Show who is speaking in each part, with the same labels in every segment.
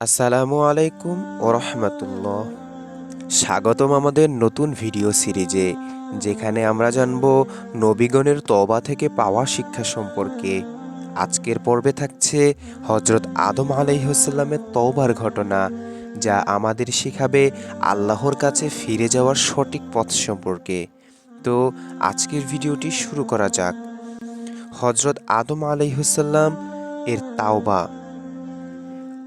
Speaker 1: আসসালামু আলাইকুম ওরহমতুল্লাহ স্বাগতম আমাদের নতুন ভিডিও সিরিজে, যেখানে আমরা জানব নবীগণের তবা থেকে পাওয়া শিক্ষা সম্পর্কে। আজকের পর্বে থাকছে হজরত আদম আলাইসাল্লামের তওবার ঘটনা, যা আমাদের শিখাবে আল্লাহর কাছে ফিরে যাওয়ার সঠিক পথ সম্পর্কে। তো আজকের ভিডিওটি শুরু করা যাক। হজরত আদম আলাইসাল্লাম এর তাওবা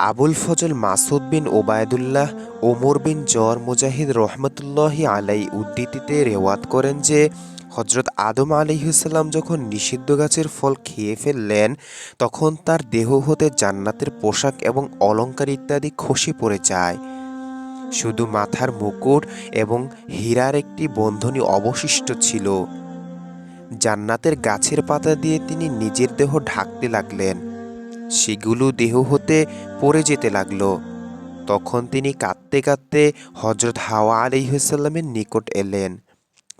Speaker 1: আবুল ফজল মাসুদ বিন ওবায়দুল্লাহ, ওমর বিন জর মুজাহিদ রহমতুল্লাহি আলাই উদ্ধৃতিতে রেওয়াত করেন যে হজরত আদম আলিহাল্লাম যখন নিষিদ্ধ গাছের ফল খেয়ে ফেললেন, তখন তার দেহ হতে জান্নাতের পোশাক এবং অলংকার ইত্যাদি খসে পড়ে যায়। শুধু মাথার মুকুট এবং হীরার একটি বন্ধনী অবশিষ্ট ছিল। জান্নাতের গাছের পাতা দিয়ে তিনি নিজের দেহ ঢাকতে লাগলেন। সেগুলো দেহ হতে পড়ে যেতে লাগল। তখন তিনি কাঁদতে কাঁদতে হজরত হাওয়া আলিহাল্লামের নিকট এলেন।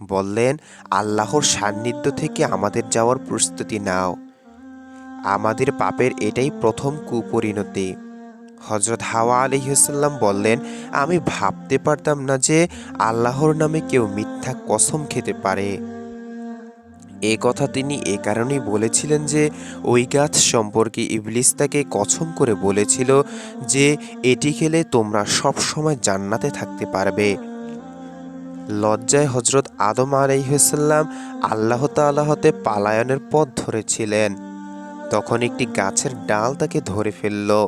Speaker 1: বললেন, আল্লাহর সান্নিধ্য থেকে আমাদের যাওয়ার প্রস্তুতি নাও। আমাদের পাপের এটাই প্রথম কুপরিণতি। হজরত হাওয়া আলিহাল্লাম বললেন, আমি ভাবতে পারতাম না যে আল্লাহর নামে কেউ মিথ্যা কসম খেতে পারে। এ কথা তিনি এ কারণেই বলেছিলেন যে, ওই গাছ সম্পর্কে ইবলিস তাকে কছম করে বলেছিল যে, এটি খেলে তোমরা সব সময় জান্নাতে থাকতে পারবে। লজ্জায় হজরত আদম আলাইসাল্লাম আল্লাহ তাল্লাহতে পালায়নের পথ ধরেছিলেন। তখন একটি গাছের ডাল তাকে ধরে ফেলল।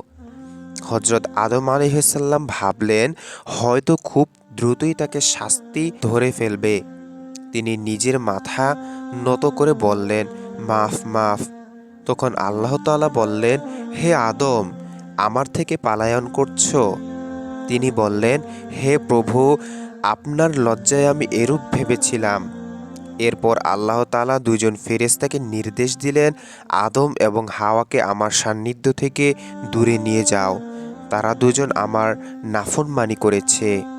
Speaker 1: হজরত আদম আলিহাল্লাম ভাবলেন, হয়তো খুব দ্রুতই তাকে শাস্তি ধরে ফেলবে। তিনি নিজের মাথা নত করে বললেন, মাফ মাফ। তখন আল্লাহ তাআলা বললেন, হে আদম, আমার থেকে পালায়ন করছ? তিনি বললেন, হে প্রভু, আপনার লজ্জায় আমি এরূপ ভেবেছিলাম। এরপর আল্লাহ তাআলা দুজন ফেরেশতাকে নির্দেশ দিলেন, আদম এবং হাওয়াকে আমার সান্নিধ্য থেকে দূরে নিয়ে যাও। তারা দুজন আমার নাফরমানি করেছে।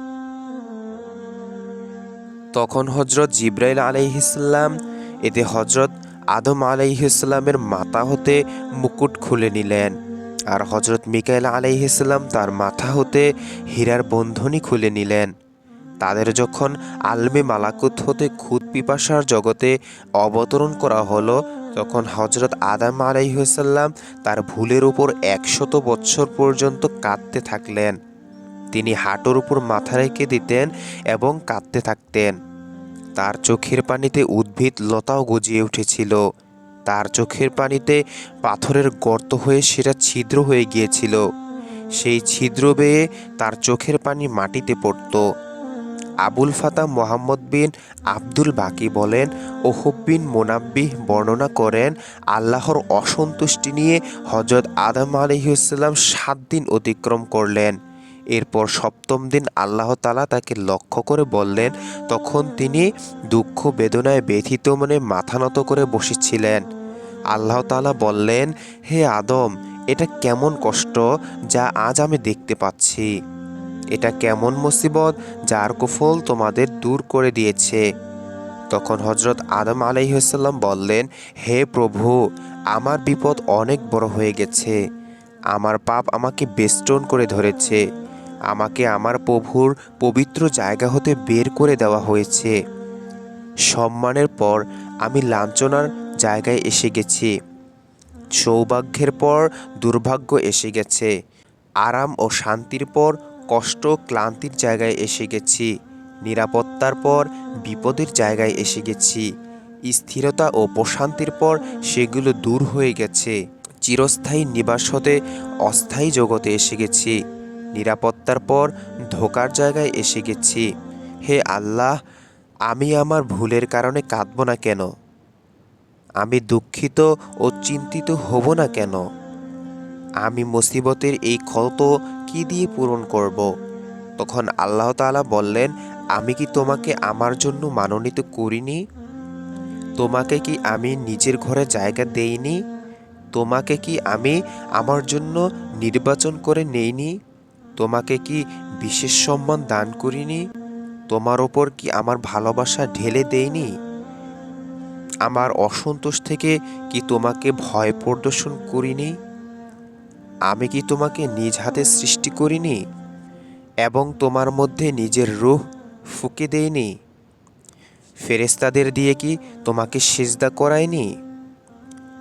Speaker 1: তখন হজরত জিব্রাইল আলাইহিসাল্লাম এতে হজরত আদম আলাইহিসাল্লামের মাথা হতে মুকুট খুলে নিলেন। আর হজরত মিকাইল আলাইহিসাল্লাম তার মাথা হতে হীরার বন্ধনী খুলে নিলেন। তাদের যখন আলমে মালাকুত হতে খুদ পিপাসার জগতে অবতরণ করা হলো, তখন হজরত আদাম আলাইসাল্লাম তার ভুলের উপর একশত বৎসর পর্যন্ত কাঁদতে থাকলেন। তিনি হাঁটুর উপর মাথা রেখে দিতেন এবং কাঁদতে থাকতেন। তার চোখের পানিতে উদ্ভিদ লতাও গজিয়ে উঠেছিল। তার চোখের পানিতে পাথরের গর্ত হয়ে সেটা ছিদ্র হয়ে গিয়েছিল। সেই ছিদ্র বেয়ে তার চোখের পানি মাটিতে পড়ত। আবুল ফাতা মোহাম্মদ বিন আব্দুল বাকি বলেন, ওহব বিন মোনাব্বিহ বর্ণনা করেন, আল্লাহর অসন্তুষ্টি নিয়ে হজরত আদম আলহিউসাল্লাম সাত দিন অতিক্রম করলেন। এরপর সপ্তম দিন আল্লাহ তালা তাকে লক্ষ্য করে বললেন, তখন তিনি দুঃখ বেদনায় ব্যথিত মনে মাথা নত করে বসেছিলেন। আল্লাহ তালা বললেন, হে আদম, এটা কেমন কষ্ট যা আজ আমি দেখতে পাচ্ছি। এটা কেমন মুসিবত যার কুফল তোমাদের দূর করে দিয়েছে। তখন হজরত আদম আলাইসাল্লাম বললেন, হে প্রভু, আমার বিপদ অনেক বড় হয়ে গেছে। আমার পাপ আমাকে বেষ্টন করে ধরেছে। আমাকে আমার প্রভুর পবিত্র জায়গা হতে বের করে দেওয়া হয়েছে। সম্মানের পর আমি লাঞ্ছনার জায়গায় এসে গেছি। সৌভাগ্যের পর দুর্ভাগ্য এসে গেছে। আরাম ও শান্তির পর কষ্ট, ক্লান্তির জায়গায় এসে গেছি। নিরাপত্তার পর বিপদের জায়গায় এসে গেছি। স্থিরতা ও প্রশান্তির পর সেগুলো দূর হয়ে গেছে। চিরস্থায়ী নিবাস হতে অস্থায়ী জগতে এসে গেছি। নিরাপত্তার পর ধোকার জায়গায় এসে গেছি। হে আল্লাহ, আমি আমার ভুলের কারণে কাঁদব না কেন? আমি দুঃখিত ও চিন্তিত হব না কেন? আমি মুসিবতের এই ক্ষত কি দিয়ে পূরণ করব? তখন আল্লাহ তাআলা বললেন, আমি কি তোমাকে আমার জন্য মানোনীত করিনি? তোমাকে কি আমি নিজের ঘরে জায়গা দেইনি? তোমাকে কি আমি আমার জন্য নির্বাচন করে নেইনি? তোমাকে কি বিশেষ সম্মান দান করিনি? তোমার ওপর কি আমার ভালোবাসা ঢেলে দেইনি আমার অসন্তোষ থেকে কি তোমাকে ভয় প্রদর্শন করিনি? আমি কি তোমাকে নিজ হাতে সৃষ্টি করিনি? এবং তোমার মধ্যে নিজের রূহ ফুঁকে দেইনি ফেরেস্তাদের দিয়ে কি তোমাকে সিজদা করায়নি?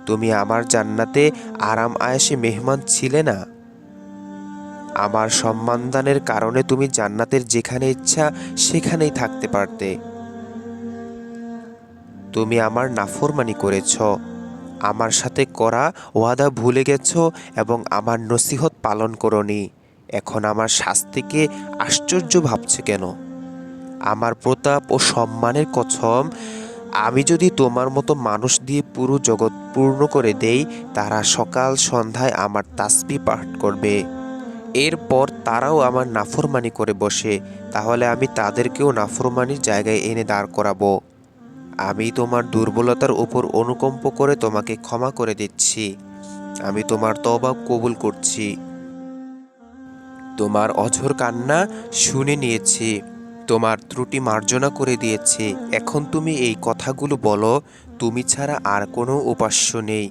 Speaker 1: তুমি আমার জান্নাতে আরাম আয়েসে মেহমান ছিলে না। আমার সম্মানদানের কারণে তুমি জান্নাতের যেখানে ইচ্ছা সেখানেই থাকতে পারতে। তুমি আমার নাফরমানি করেছ, আমার সাথে করা ওয়াদা ভুলে গেছ এবং আমার নসিহত পালন করনি। এখন আমার শাস্তিকে আশ্চর্য ভাবছে কেন? আমার প্রতাপ ও সম্মানের কছম আমি যদি তোমার মতো মানুষ দিয়ে পুরো জগৎ পূর্ণ করে দেই, তারা সকাল সন্ধ্যায় আমার তাসবি পাঠ করবে। এরপর তারাও আমার নাফরমানি করে বসে, তাহলে আমি তাদেরকেও নাফরমানির জায়গায় এনে দাঁড় করাবো। আমি তোমার দুর্বলতার উপর অনুকম্প করে তোমাকে ক্ষমা করে দিচ্ছি। আমি তোমার তবা কবুল করছি। তোমার অঝর কান্না শুনে নিয়েছি। তোমার ত্রুটি মার্জনা করে দিয়েছি। এখন তুমি এই কথাগুলো বলো, তুমি ছাড়া আর কোনো উপাস্য নেই।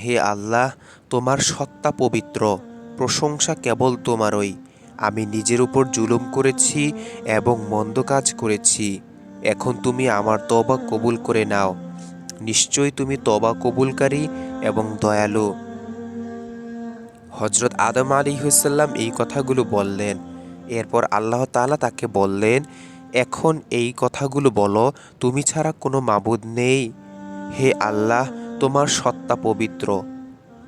Speaker 1: হে আল্লাহ, তোমার সত্তা পবিত্র। প্রশংসা কেবল তোমারই। আমি নিজের উপর জুলুম করেছি এবং মন্দ কাজ করেছি। এখন তুমি আমার তবা কবুল করে নাও। নিশ্চয়ই তুমি তবা কবুলকারী এবং দয়ালু। হজরত আদম আলী হুসাল্লাম এই কথাগুলো বললেন। এরপর আল্লাহ তাআলা তাকে বললেন, এখন এই কথাগুলো বলো, তুমি ছাড়া কোনো মাবুদ নেই। হে আল্লাহ, তোমার সত্তা পবিত্র।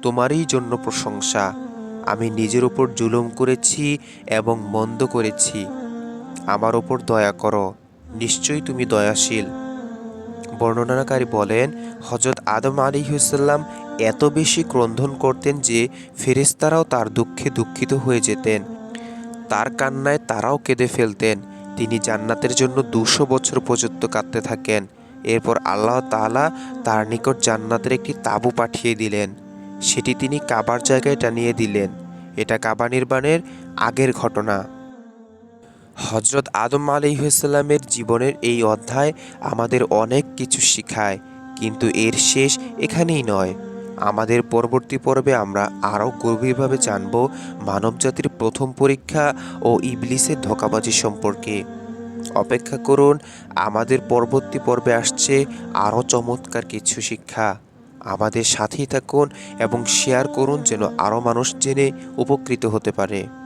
Speaker 1: তোমারই জন্য প্রশংসা। আমি নিজের উপর জুলুম করেছি এবং মন্দ করেছি। আমার ওপর দয়া করো, নিশ্চয়ই তুমি দয়াশীল। বর্ণনাকারী বলেন হজরত আদম আলী হুসাল্লাম এত বেশি ক্রন্ধন করতেন যে ফেরেস্তারাও তার দুঃখে দুঃখিত হয়ে যেতেন। তার কান্নায় তারাও কেঁদে ফেলতেন। তিনি জান্নাতের জন্য দুশো বছর পর্যন্ত কাঁদতে থাকেন। এরপর আল্লাহ তাআলা তার নিকট জান্নাতের একটি তাঁবু পাঠিয়ে দিলেন। সেটি তিনি কাবার জায়গায় টানিয়ে দিলেন। এটা কাবা নির্মাণের আগের ঘটনা। হজরত আদম আলিহাস্লামের জীবনের এই অধ্যায় আমাদের অনেক কিছু শিখায়, কিন্তু এর শেষ এখানেই নয়। আমাদের পরবর্তী পর্বে আমরা আরও গভীরভাবে জানব মানবজাতির প্রথম পরীক্ষা ও ইবলিসের ধোকাবাজি সম্পর্কে। অপেক্ষা করুন, আমাদের পরবর্তী পর্বে আসছে আরও চমৎকার কিছু শিক্ষা। আমাদের সাথেই থাকুন এবং শেয়ার করুন যেন আরও মানুষ জেনে উপকৃত হতে পারে।